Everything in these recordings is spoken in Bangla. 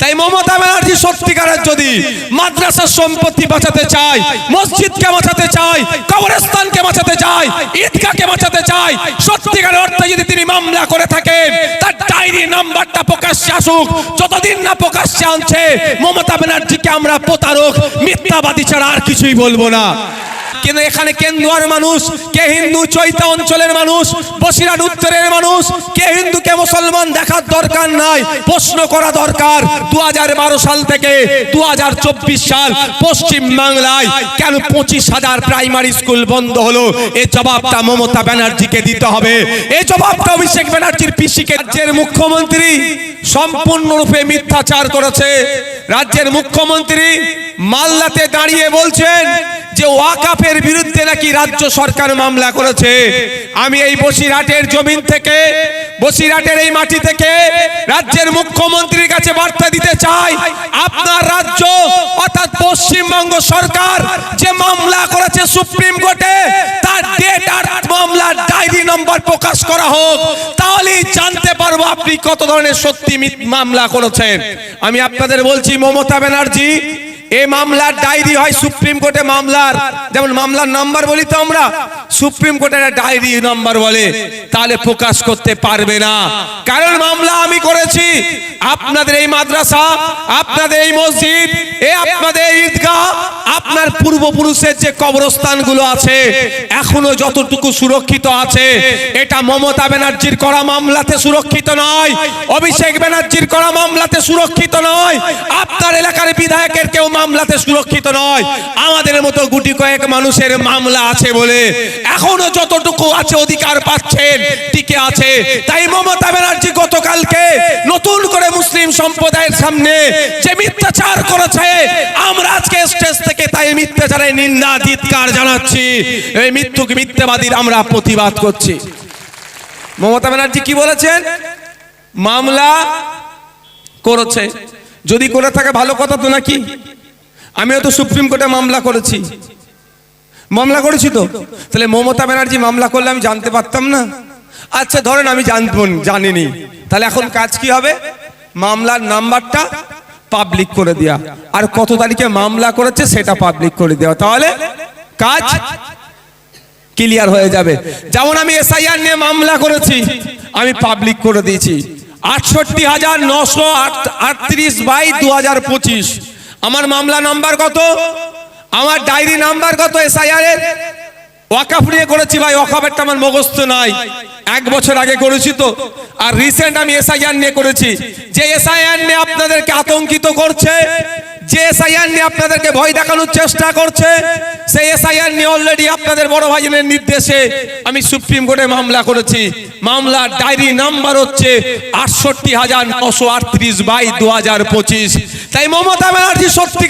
তাই মমতা ব্যানার্জি সত্যিকারের যদি মাদ্রাসার সম্পত্তি বাঁচাতে চায়, মসজিদকে বাঁচাতে চায়, কবরস্থানকে বাঁচাতে চায়, ঈদগাহকে বাঁচাতে চায় সত্যিকার অর্থে যদি তিনি মামলা করে থাকেন, তার ডায়েরি নাম্বারটা প্রকাশ্যে আসুক, যতদিন না প্রকাশ্যে আনছে, মমতা ব্যানার্জিকে আমরা প্রতারক, মিথ্যাবাদী ছাড়া আর কিছুই বলব না। কিন্তু এখানে কেন্দুয়ার মানুষ? কে হিন্দু চৈতা অঞ্চলের মানুষ? বসিরহাট উত্তরের মানুষ? কে হিন্দুকে মুসলমান দেখার দরকার নাই? প্রশ্ন করা দরকার। দু হাজার বারো সাল থেকে দু হাজার চব্বিশ সাল পশ্চিম বাংলায় কেন পঁচিশ হাজার প্রাইমারি স্কুল বন্ধ হলো? এ জবাবটা মমতা ব্যানার্জিকে দিতে হবে। এই জবাবটা অভিষেক ব্যানার্জির পিসিকে রাজ্যের মুখ্যমন্ত্রী সম্পূর্ণরূপে মিথ্যাচার করেছে। রাজ্যের মুখ্যমন্ত্রী মাল্লাতে দাঁড়িয়ে বলছেন যে ওয়াকাফের বিরুদ্ধে নাকি রাজ্য সরকার মামলা করেছে, আমি এই বসিরহাটের জমিন থেকে, বসিরহাটের এই মাটি থেকে রাজ্যের মুখ্যমন্ত্রীর কাছে বার্তা দিতে চাই। আপনার রাজ্য অর্থাৎ পশ্চিমবঙ্গ সরকার যে মামলা করেছে সুপ্রিম কোর্টে, তার ডেট আর মামলার ডায়েরি নম্বর প্রকাশ করা হোক। তাহলেই জানতে পারব আপনি কত ধরনের সত্যি মামলা করেছেন। আমি আপনাদের বলছি, মমতা ব্যানার্জি এই মামলার ডায়েরি হয় সুপ্রিম কোর্টে মামলার। যেমন মামলার নাম্বার বলি তো আমরা, সুপ্রিম কোর্টের ডায়েরি নাম্বার বলে, তাহলে প্রকাশ করতে পারবে না। কারণ মামলা আমি করেছি, আপনাদের এই মাদ্রাসা, আপনাদের এই মসজিদ, এ আপনাদের ঈদগাহ আপনার পূর্বপুরুষের যে কবরস্থানগুলো আছে, এখনও যতটুকু সুরক্ষিত আছে, এটা মমতা ব্যানার্জির করা মামলাতে সুরক্ষিত নয়, অভিষেক ব্যানার্জির করা মামলাতে সুরক্ষিত নয়, আপনার এলাকার বিধায়কের কেউ মামলাতে সুরক্ষিত নয়। আমাদের মতো গুটি কয়েক মানুষের মামলা আছে বলে এখনও যতটুকু আছে অধিকার পাচ্ছেন, টিকে আছে। তাই মমতা ব্যানার্জি গতকালকে নতুন করে মুসলিম সম্প্রদায়ের সামনে যে মিথ্যাচার করেছে, আমরা আজকে স্টেজ থেকে তাই মিথ্যাচারের নিন্দা ধিৎকার জানাচ্ছি? এই মৃত্যুক মিথ্যাবাদীর আমরা প্রতিবাদ করছি। মমতা ব্যানার্জি কি বলেছেন? মামলা করেছে। যদি করে থাকে ভালো কথা তো নাকি? আমিও তো সুপ্রিম কোর্টে মামলা করেছি। মামলা করেছি তো? তাহলে মমতা ব্যানার্জি মামলা করলে আমি জানতে পারতাম না। আচ্ছা ধরেন আমি জানব জানিনি। তাহলে এখন কাজ কি হবে? মামলার নাম্বারটা পাবলিক করে দেয়া। আর কত তারিখে মামলা করেছে সেটা পাবলিক করে দেওয়া তাহলে কাজ ক্লিয়ার হয়ে যাবে। যেমন আমি এসআইআর নিয়ে মামলা করেছি, আমি পাবলিক করে দিয়েছি। আটষট্টি হাজার নশো আটত্রিশ বাই দু হাজার পঁচিশ। আমার মামলা নাম্বার কত? আমার ডায়েরি নাম্বার কত এসআইআর এর? ওয়াকাফ নিয়ে করেছি ভাই আমার নাই। এক বছর আগে করেছি তো। আর রিসেন্ট আমি নিয়ে করেছি। যে নিয়ে আপনাদেরকে আতঙ্কিত করছে, যে নিয়ে আপনাদেরকে ভয় দেখানোর চেষ্টা করছে সেই এসআইআর নিয়ে অলরেডি আপনাদের বড় ভাইজনের নির্দেশে আমি সুপ্রিম কোর্টে মামলা করেছি। মামলার ডায়েরি নাম্বার হচ্ছে আটষট্টি হাজার নশো আটত্রিশ বাই দু হাজার পঁচিশ। তাই মমতা ব্যানার্জি যদি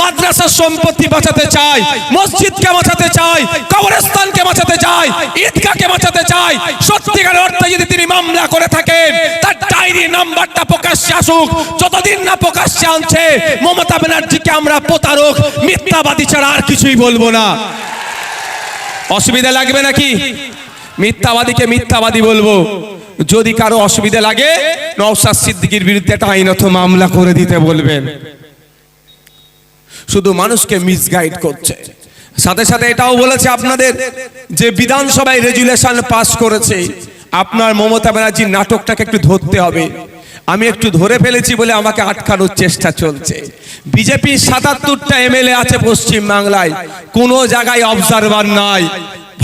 মাদ্রাসার সম্পত্তি বাঁচাতে চায় মসজিদকে বাঁচাতে চায় কবরস্থানকে বাঁচাতে চায় ঈদগাহকে বাঁচাতে চায় সত্যিকার অর্থে যদি তিনি মামলা করে থাকেন, তার ডায়েরি নাম্বারটা প্রকাশ্যে আসুক। যতদিন না প্রকাশ্যে আনছে, মমতা ব্যানার্জিকে আমরা প্রতারক, মিথ্যাবাদী ছাড়া আর কিছুই বলব না। অসুবিধা লাগবে নাকি? মিথ্যাবাদীকে মিথ্যাবাদী বলব। যদি কারও অসুবিধা লাগে, নওশাদ সিদ্দিকীর বিরুদ্ধে একটা আইনত মামলা করে দিতে বলবেন। শুধু মানুষকে মিসগাইড করছে। সাথে সাথে এটাও বলেছে আপনাদের যে বিধানসভায় রেজুলেশন পাস করেছে, আপনার মমতা ব্যানার্জির নাটকটাকে একটু ধরতে হবে। আমি একটু ধরে ফেলেছি বলে আমাকে আটকানোর চেষ্টা চলছে। বিজেপির সাতাত্তরটা এমএলএ আছে পশ্চিম বাংলায় কোনো জায়গায় অবজারভার নাই।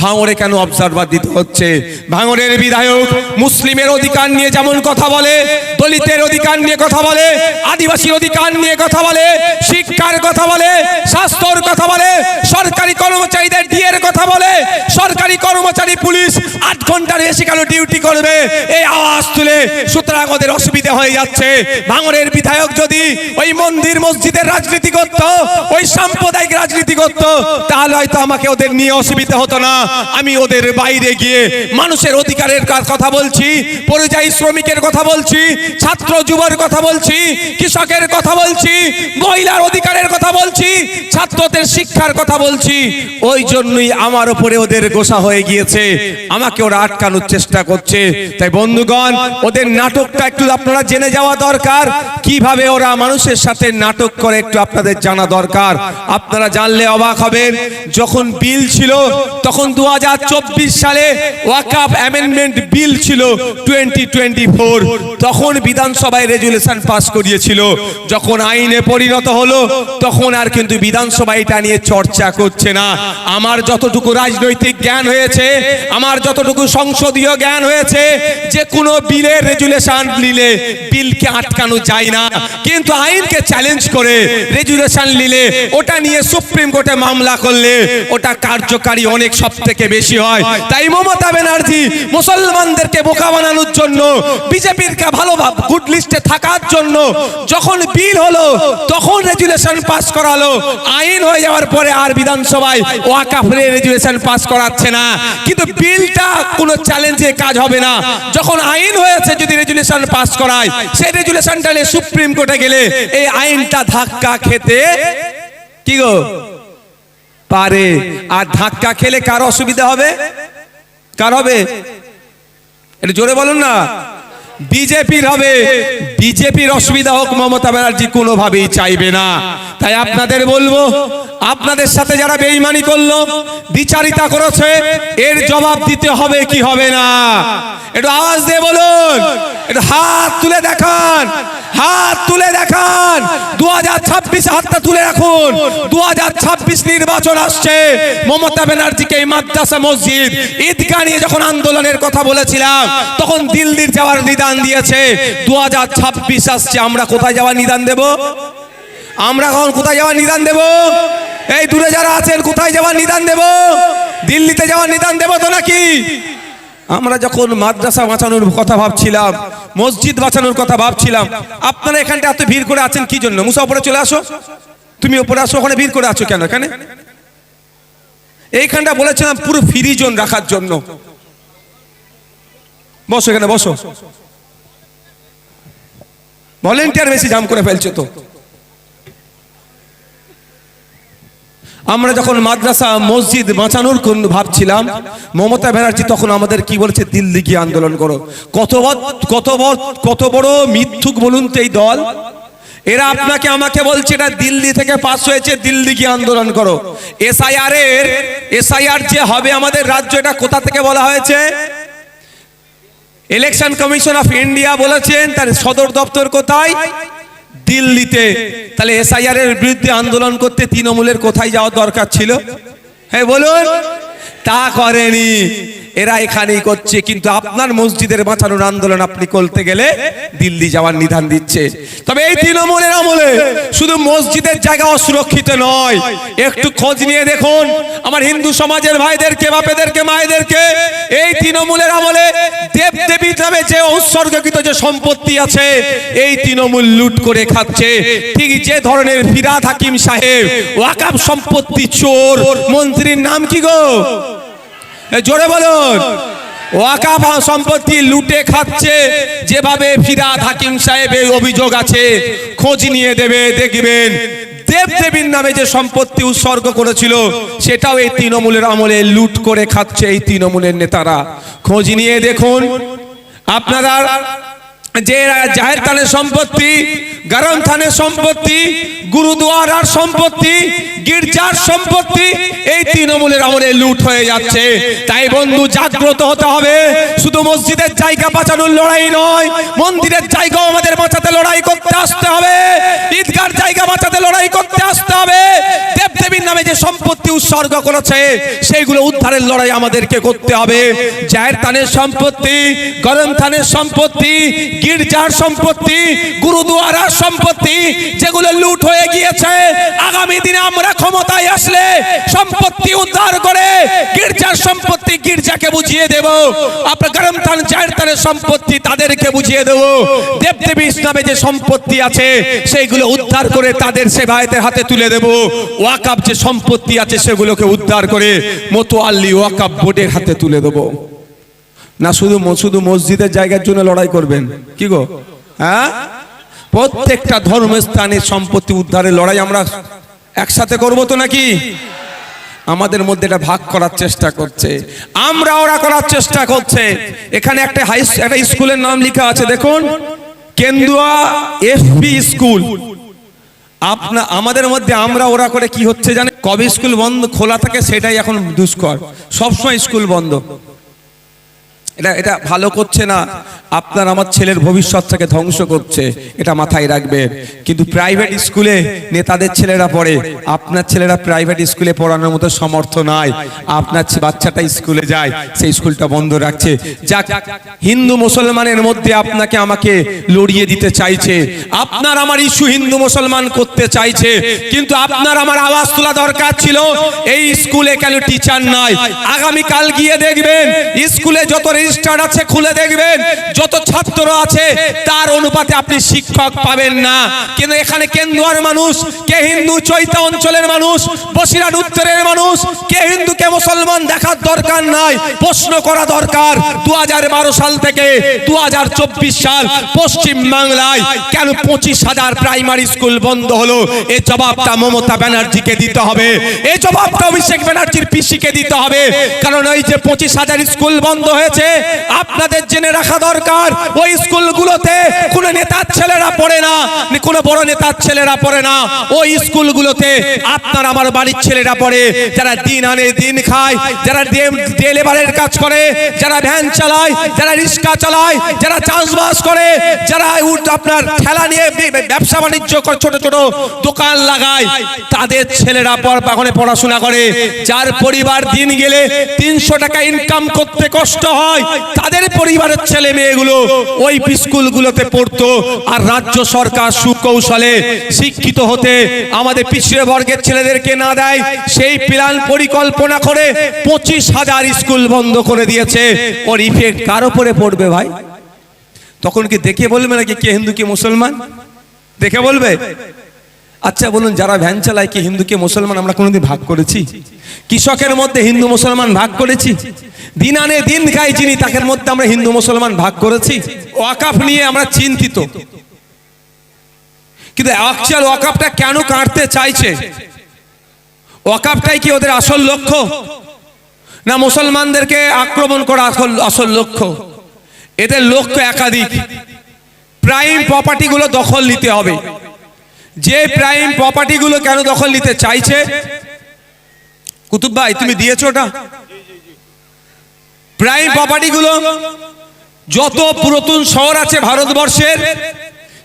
ভাঙড়ে কেন অবজারভার দিতে হচ্ছে? ভাঙরের বিধায়ক মুসলিমের অধিকার নিয়ে যেমন কথা বলে, দলিতের অধিকার নিয়ে কথা বলে, আদিবাসীর অধিকার নিয়ে কথা বলে, শিক্ষার কথা বলে, স্বাস্থ্যর কথা বলে, সরকারি কর্মচারীদের ডিএর কথা বলে, সরকারি কর্মচারী পুলিশ আট ঘণ্টার বেশি কেন ডিউটি করবে? এই আওয়াজ তুলে সুতরাং ওদের অসুবিধা হয়ে যাচ্ছে। ভাঙরের বিধায়ক যদি ওই মন্দির, মসজিদের রাজনীতি করত, ওই সাম্প্রদায়িক রাজনীতি করত, তাহলে হয়তো আমাকে ওদের নিয়ে অসুবিধা হতো না। আমি ওদের বাইরে গিয়ে মানুষের অধিকারের কথা বলছি, পরিযায়ী শ্রমিকের কথা বলছি, ছাত্র যুবর কথা বলছি, কৃষকের কথা বলছি, মহিলার অধিকারের কথা বলছি, ছাত্রদের শিক্ষার কথা বলছি, ওই জন্যই আমার উপরে ওদের গোসা হয়ে গিয়েছে। আমাকে ওরা আটকানোর চেষ্টা করছে। তাই বন্ধুগণ, ওদের নাটকটা একটু আপনারা জেনে যাওয়া দরকার। কীভাবে ওরা মানুষের সাথে নাটক করে একটু আপনাদের জানা দরকার। আপনারা জানলে অবাক হবেন, যখন বিল ছিল, তখন আমার যতটুকু রাজনৈতিক জ্ঞান হয়েছে, আমার যতটুকু সংসদীয় জ্ঞান হয়েছে, যে কোনো বিলের রেজুলেশন নিলে বিলকে আটকানো যায় না। কিন্তু আইনকে চ্যালেঞ্জ করে রেজুলেশন নিলে ওটা নিয়ে সুপ্রিম কোর্টে মামলা করলে ওটা কার্যকারী অনেক সব থেকে বেশি হয়। তাই মমতা ব্যানার্জি মুসলমানদেরকে বোকা বানানোর জন্য বিজেপির কে ভালো গুড লিস্টে থাকার জন্য যখন বিল হলো তখন রেজুলেশন পাস করালো। আইন হয়ে যাওয়ার পরে আর বিধানসভায় ওয়াকাফে রেজুলেশন পাস করাচ্ছে না। কিন্তু বিলটা কোনো চ্যালেঞ্জে কাজ হবে না। যখন আইন হয়েছে যদি রেজুলেশন পাস করায় সেই রেজুলেশনটা নিয়ে সুপ্রিম কোর্টে গেলে এই আইনটা ধাক্কা খেতে কি গো? পারে। আর ধাক্কা খেলে কার অসুবিধা হবে? কার হবে? এটা জোরে বলুন না। বিজেপির হবে। বিজেপির অসুবিধা হোক মমতা ব্যানার্জি কোনোভাবেই চাইবে না। তাই আপনাদের বলব, আপনাদের সাথে যারা বেইমানি করল, বিচারিতা করেছে, এর জবাব দিতে হবে কি হবে না? একটু আওয়াজ দিয়ে বলুন। একটু হাত তুলে দেখান। হাত তুলে দেখান। দু হাজার ছাব্বিশ হাতটা তুলে রাখুন। দু হাজার ছাব্বিশ নির্বাচন আসছে। মমতা ব্যানার্জিকে এই মাদ্রাসা মসজিদ, ঈদগাহ নিয়ে যখন আন্দোলনের কথা বলেছিলাম, তখন দিল্লির যাওয়ার নিদান দিয়েছে। দু হাজার ছাব্বিশ আসছে, আমরা কোথায় যাওয়ার নিদান দেব? আমরা এখন কোথায় যাওয়ার নিদান দেব? এই দূরে যারা আছেন, কোথায় যাওয়ার নিদান দেব? দিল্লিতে যাওয়ার নিদান দেব তো নাকি? আমরা যখন মাদ্রাসা বাঁচানোর কথা ভাবছিলাম, মসজিদ বাঁচানোর কথা ভাবছিলাম, আপনারা এখানটা এত ভিড় করে আছেন কি জন্য? মুসা উপরে চলে আসো। তুমি উপরে আসো, ওখানে ভিড় করে আছো কেন এখানে? এইখানটা বলেছিলাম পুরো ফ্রি জোন রাখার জন্য। বসো এখানে, বসো। ভলেন্টিয়ার বেশি জাম করে ফেলছে তো। আমরা যখন মাদ্রাসা, মসজিদ বাঁচানোর কোন ভাবছিলাম, মমতা ব্যানার্জি তখন আমাদের কি বলেছে, দিল্লি গিয়ে আন্দোলন করো। কত কত কত বড় মিথ্যুক বলুন তো এই দল। এরা আপনাকে, আমাকে বলছে এটা দিল্লি থেকে পাস হয়েছে, দিল্লি গিয়ে আন্দোলন করো। এসআইআর এর এসআইআর যে হবে আমাদের রাজ্য, এটা কোথা থেকে বলা হয়েছে? ইলেকশন কমিশন অফ ইন্ডিয়া বলেছেন, তার সদর দপ্তর কোথায়? দিল্লিতে, তাহলে এসআইআর এর বিরুদ্ধে আন্দোলন করতে তৃণমূলের কোথায় যাওয়ার দরকার ছিল? হ্যাঁ বলুন। তা করেনি। এরা এখানেই করছে, কিন্তু আপনার মসজিদের বাঁচানোর আন্দোলন আপনি করতে গেলে দিল্লি যাওয়ার নিধান দিচ্ছে। তবে এই তৃণমূলের আমলে শুধু মসজিদের জায়গা অসুরক্ষিত নয়, একটু খোঁজ নিয়ে দেখুন, আমার হিন্দু সমাজের ভাইদেরকে, বাপেদেরকে, মায়েদেরকে, এই তৃণমূলের আমলে দেব দেবী নামে যে উৎসর্গকৃত যে সম্পত্তি আছে, এই তৃণমূল লুট করে খাচ্ছে। ঠিক যে ধরনের ফিরাদ হাকিম সাহেব, ওয়াকাব সম্পত্তি চোর, মন্ত্রীর নাম কি গো? জোরে বলুন। ওয়াকাফ সম্পত্তি লুটে খাচ্ছে, যেভাবে ফিরাদ হাকিম সাহেবের অভিযোগ আছে, খোঁজ নিয়ে দেবে, দেখবেন। দেব দেবীর নামে যে সম্পত্তি উৎসর্গ করেছিল, সেটাও এই তৃণমূলের আমলে লুট করে খাচ্ছে এই তৃণমূলের নেতারা। খোঁজ নিয়ে দেখুন। আপনারা যে জাহের থানের সম্পত্তি গরম থানের সম্পত্তি, গুরুদুয়ারার সম্পত্তি, গির্জার সম্পত্তি, এই তৃণমূলের আমলে লুট হয়ে যাচ্ছে। তাই বন্ধু, জাগ্রত হতে হবে। শুধু মসজিদের জায়গা বাঁচানোর লড়াই নয়, মন্দিরের জায়গাও আমাদের বাঁচাতে লড়াই করতে আসতে হবে। ঈদগার জায়গা বাঁচাতে লড়াই করতে আসতে হবে। দেবদেবীর নামে যে সম্পত্তি উৎসর্গ করেছে, সেইগুলো উদ্ধারের লড়াই আমাদেরকে করতে হবে। থানের সম্পত্তি, গরম থানের সম্পত্তি, গির্জার সম্পত্তি, গুরুদুয়ারার সম্পত্তি, যেগুলো লুট হয়ে গিয়েছে, আগামী দিনে আমরা ক্ষমতায় আসলে সম্পত্তি উদ্ধার করে গির্জার সম্পত্তি গির্জাকে বুঝিয়ে দেব। আপনার গরম থান জাহের থানের সম্পত্তি তাদেরকে বুঝিয়ে দেব। দেবদেবী ইসলামে যে সম্পত্তি আছে, সেইগুলো উদ্ধার করে তাদের সেবায়তের হাতে তুলে দেব। ওয়াকাব যে সম্পত্তি আছে, সেগুলোকে উদ্ধার করে মোতোয়াল্লি ওয়াকাব বোর্ডের হাতে তুলে দেবো। না, শুধু শুধু মসজিদের জায়গার জন্য লড়াই করবেন? কি গো? হ্যাঁ? প্রত্যেকটা ধর্মস্থানের সম্পত্তি উদ্ধারের লড়াই আমরা একসাথে করব তো নাকি? আমাদের মধ্যে এটা ভাগ করার চেষ্টা করছে। আমরা ওরা করার চেষ্টা করছে। এখানে একটা হাই একটা স্কুলের নাম লেখা আছে, দেখুন। কেন্দুয়া এফপি স্কুল আপনা আমাদের মধ্যে আমরা ওরা করে কি হচ্ছে জানে কবে স্কুল বন্ধ? খোলা থাকে সেটাই এখন দুষ্কর। সবসময় স্কুল বন্ধ। এটা এটা ভালো করছে না। আপনার আমার ছেলের ভবিষ্যৎটাকে ধ্বংস করছে। এটা মাথায় রাখবেন কিন্তু প্রাইভেট স্কুলে নেতাদের ছেলেরা পড়ে। আপনার ছেলেরা প্রাইভেট স্কুলে পড়ানোর মতো সমর্থ নাই। আপনার বাচ্চাটা স্কুলে যায়, সেই স্কুলটা বন্ধ রাখছে। যাক, হিন্দু মুসলমানের মধ্যে আপনাকে আমাকে লড়িয়ে দিতে চাইছে। আপনার আমার ইস্যু হিন্দু মুসলমান করতে চাইছে। কিন্তু আপনার আমার আওয়াজ তোলা দরকার ছিল। এই স্কুলে কেন টিচার নাই? আগামীকাল গিয়ে দেখবেন স্কুলে যত রেজিস্টার আছে, খুলে দেখবেন। যত ছাত্র আছে, তার অনুপাতে আপনি শিক্ষক পাবেন না। কিন্তু এখানে কেন্দুয়ার মানুষ, কে হিন্দু চৈতা অঞ্চলের মানুষ, বসিরহাট উত্তরের মানুষ, কে হিন্দু কে মুসলমান দেখার দরকার নাই, প্রশ্ন করা দরকার। দু হাজার বারো সাল থেকে দু হাজার চব্বিশ সাল পশ্চিম বাংলায় কেন পঁচিশ হাজার প্রাইমারি স্কুল বন্ধ হলো? এ জবাবটা মমতা ব্যানার্জিকে দিতে হবে। এই জবাবটা অভিষেক ব্যানার্জির পিসিকে দিতে হবে। কারণ ওই যে পঁচিশ হাজার স্কুল বন্ধ হয়েছে আপনাদের জেনে রাখা দরকার, ওই স্কুলগুলোতে কোনো নেতার ছেলেরা পড়ে না, কোনো বড় নেতার ছেলেরা পড়ে না। ওই স্কুলগুলোতে আপনার আমার বাড়ির ছেলেরা পড়ে, যারা দিন আনে, দিন খায়, যারা ডে লেবারের কাজ করে, যারা ভ্যান চালায়, যারা রিক্সা চালায়, যারা চাষবাস করে, যারা আপনার খেলা নিয়ে ব্যবসা বাণিজ্য করে, ছোট ছোট দোকান লাগায়, তাদের ছেলেরা ওখানে পড়াশোনা করে। যার পরিবার দিন গেলে তিনশো টাকা ইনকাম করতে কষ্ট হয় তাদের পরিবারের ছেলে মেয়েগুলো ওই স্কুলগুলোতে পড়তো আর রাজ্য সরকার সুকৌশলে শিক্ষিত হতে আমাদের পিছিয়ে বর্গের ছেলেদেরকে না দেয়, সেই প্ল্যান পরিকল্পনা করে পঁচিশ হাজার স্কুল বন্ধ করে দিয়েছে। ওর ইফেক্ট কার ওপরে পড়বে ভাই? তখন কি দেখে বলবে নাকি কে হিন্দু কে মুসলমান? দেখে বলবে? আচ্ছা বলুন, যারা ভ্যান চালায়, কি হিন্দুকে মুসলমান, আমরা কোনোদিন ভাগ করেছি? কৃষকের মধ্যে হিন্দু, মুসলমান ভাগ করেছি? দিন আনে দিন খাই চিনি তাকের মধ্যে আমরা হিন্দু, মুসলমান ভাগ করেছি। ওয়াকাফ নিয়ে আমরা চিন্তিত। কিন্তু অ্যাকচুয়াল ওয়াকাফটা কেন কাটতে চাইছে? ওয়াকাফটাই কি ওদের আসল লক্ষ্য? না মুসলমানদেরকে আক্রমণ করা আসল আসল লক্ষ্য? এদের লক্ষ্য একাধিক। প্রাইম প্রপার্টিগুলো দখল নিতে হবে। যে প্রাইম প্রপার্টিগুলো কেন দখল নিতে চাইছে? কুতুব ভাই তুমি দিয়েছ ওটা? প্রাইম প্রপার্টিগুলো যত পুরাতন শহর আছে ভারতবর্ষের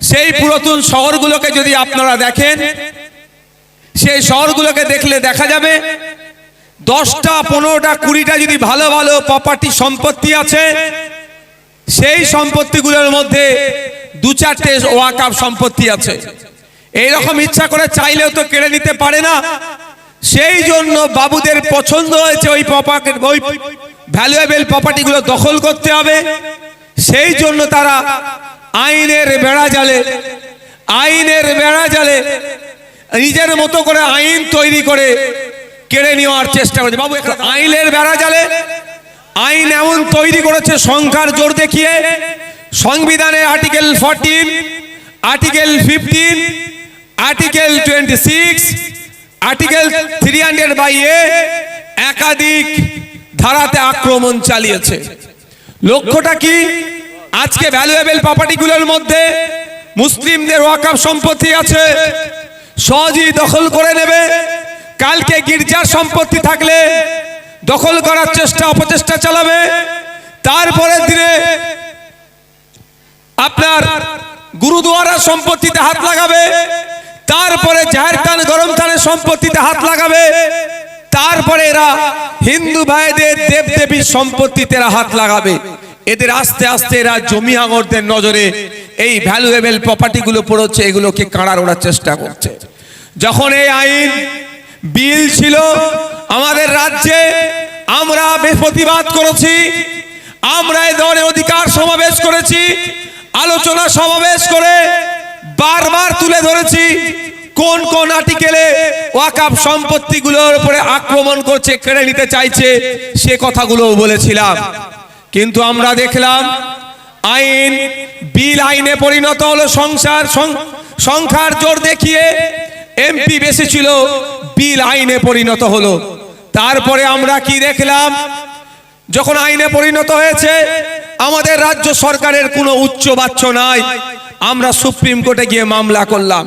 সেই পুরাতন শহরগুলোকে যদি আপনারা দেখেন সেই শহরগুলোকে দেখলে দেখা যাবে দশটা পনেরোটা কুড়িটা যদি ভালো ভালো প্রপার্টি সম্পত্তি আছে সেই সম্পত্তিগুলোর মধ্যে দু চারটে ওয়াকাপ সম্পত্তি আছে। এইরকম ইচ্ছা করে চাইলেও তো কেড়ে নিতে পারে না। সেই জন্য বাবুদের পছন্দ হয়েছে ওই প্রপার্টি ওই ভ্যালুয়েবল প্রপার্টিগুলো দখল করতে হবে। সেই জন্য তারা আইনের বেড়া জালে আইনের বেড়া জালে নিজের মতো করে আইন তৈরি করে কেড়ে নেওয়ার চেষ্টা করেছে। বাবু আইনের বেড়া জালে আইন এমন তৈরি করেছে সংখ্যার জোর দেখিয়ে, সংবিধানে article fourteen article fifteen article twenty six article three hundred by A একাধিক ধারাতে আক্রমণ চালিয়েছে। লক্ষ্যটা কি? আজকে ভ্যালুয়েবল প্রপার্টিগুলোর মধ্যে মুসলিমদের ওয়াকাফ সম্পত্তি আছে, সহজেই দখল করে নেবে। কালকে গির্জার সম্পত্তি থাকলে দখল করার চেষ্টা, অপচেষ্টা চালাবে। তারপরের দিনে আপনার গুরুদুয়ারার সম্পত্তিতে হাত লাগাবে। তারপরে জাহের খান গরম খানের সম্পত্তিতে হাত লাগাবে। তারপরে এরা হিন্দু ভাইদের দেব দেবীর সম্পত্তিতে এরা হাত লাগাবে। এদের আস্তে আস্তে এরা জমি আঙরদের নজরে এই ভ্যালুয়েবল প্রপার্টিগুলো পড়ছে, এগুলোকে কাড়ার ওড়ার চেষ্টা করছে। যখন এই আইন বিল ছিল, আমাদের রাজ্যে আমরা প্রতিবাদ করেছি, আমরা এ ধরনের অধিকার সমাবেশ করেছি, আলোচনা সমাবেশ করে বারবার তুলে ধরেছি, কোন কোন আর্টিকেলে ওয়াকাপ সম্পত্তিগুলোর উপরে আক্রমণ করছে, কেড়ে নিতে চাইছে, সে কথাগুলো বলেছিলাম। কিন্তু আমরা দেখলাম, আইন, বিল আইনে পরিণত হলো সংসার সংখ্যার জোর দেখিয়ে এমপি বেশি ছিল, বিল আইনে পরিণত হলো। তারপরে আমরা কি দেখলাম, যখন আইনে পরিণত হয়েছে, আমাদের রাজ্য সরকারের কোনো উচ্চ বাচ্চ নাই। আমরা সুপ্রিম কোর্টে গিয়ে মামলা করলাম।